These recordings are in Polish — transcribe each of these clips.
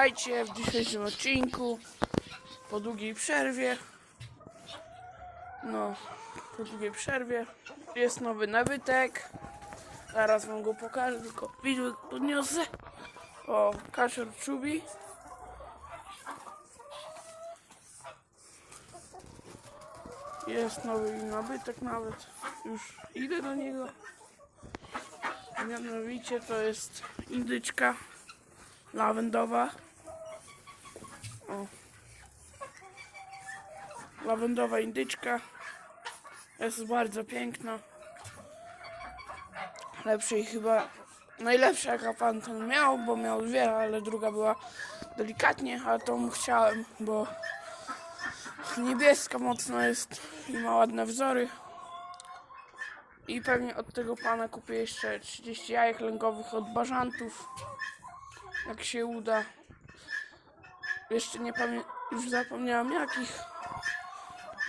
Witajcie w dzisiejszym odcinku po długiej przerwie. No, po długiej przerwie jest nowy nabytek. Zaraz wam go pokażę, tylko widły podniosę. O, kaszer czubi. Jest nowy nabytek nawet. Już idę do niego. Mianowicie to jest indyczka lawendowa. O. Lawendowa indyczka. Jest bardzo piękna. Lepszej chyba, najlepsza jaka pan ten miał, bo miał dwie, ale druga była delikatnie, a tą chciałem, bo niebieska mocno jest i ma ładne wzory. I pewnie od tego pana kupię jeszcze 30 jajek lęgowych od bażantów. Jak się uda. Jeszcze nie pamiętam, już zapomniałam jakich.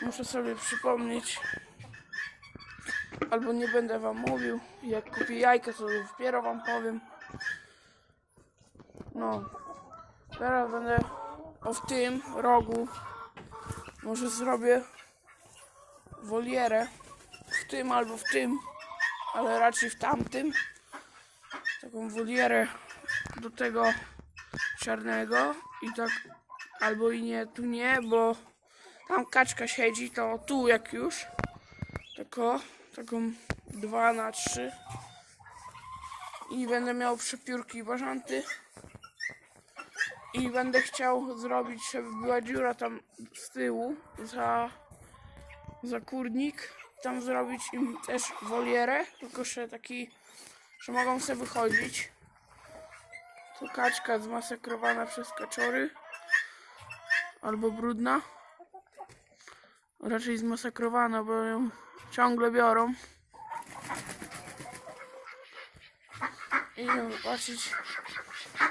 Muszę sobie przypomnieć. Albo nie będę wam mówił. Jak kupię jajka, to dopiero wam powiem. No. Teraz będę o w tym rogu. Może zrobię wolierę w tym albo w tym, ale raczej w tamtym. Taką wolierę do tego czarnego i tak albo i nie, tu nie, bo tam kaczka siedzi, to tu jak już. Tylko taką 2 na 3 i będę miał przepiórki bażanty. I będę chciał zrobić, żeby była dziura tam z tyłu za, za kurnik. Tam zrobić im też wolierę, tylko że taki, że mogą sobie wychodzić. To kaczka zmasakrowana przez kaczory. Albo brudna. Raczej zmasakrowana, bo ją ciągle biorą. Idziemy zobaczyć.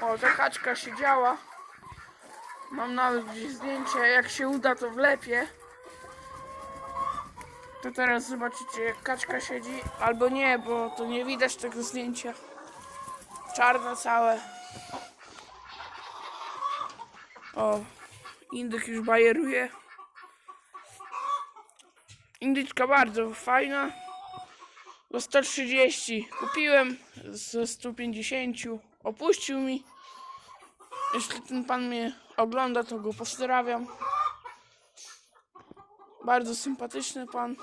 O, ta kaczka siedziała. Mam nawet gdzieś zdjęcie. Jak się uda, to wlepię. To teraz zobaczycie, jak kaczka siedzi. Albo nie, bo to nie widać tego zdjęcia. Czarne całe. O, indyk już bajeruje. Indyczka bardzo fajna. Za 130 kupiłem ze 150. Opuścił mi. Jeśli ten pan mnie ogląda, to go pozdrawiam. Bardzo sympatyczny pan.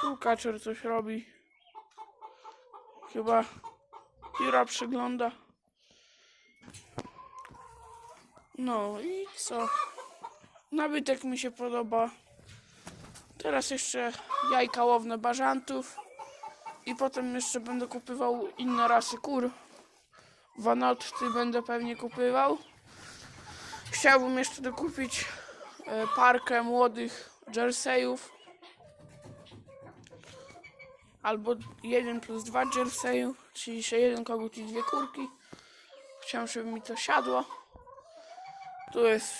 Tu kaczor coś robi. Chyba pióra przygląda. No i co? Nabytek mi się podoba. Teraz jeszcze jajka łowne bażantów. I potem jeszcze będę kupywał inne rasy kur. Wanotty będę pewnie kupywał. Chciałbym jeszcze dokupić e, parkę młodych jerseyów. Albo 1 plus 2 jerseyów, czyli jeszcze jeden kogut i dwie kurki. Chciałem, żeby mi to siadło. Tu jest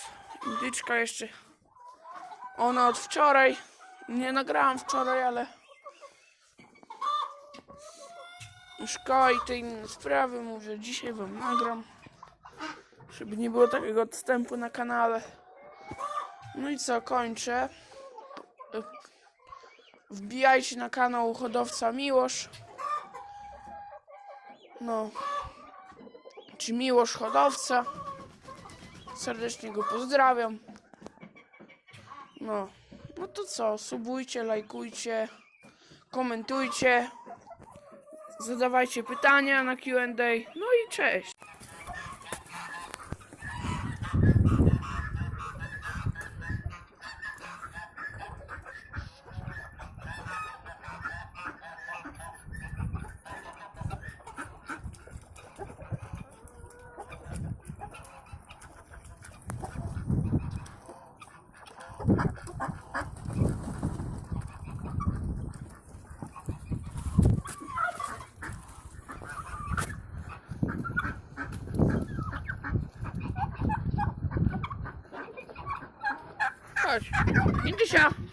indyczka jeszcze. Ona od wczoraj. Nie nagrałam wczoraj, ale szkoła i te inne sprawy. Mówię, dzisiaj wam nagram. Żeby nie było takiego odstępu na kanale. No i co, kończę. Wbijajcie na kanał hodowca Miłosz. No. Czy Miłosz hodowca. Serdecznie go pozdrawiam. No. No to co, subujcie, lajkujcie, komentujcie, zadawajcie pytania na Q&A. No i cześć. Hindi siya.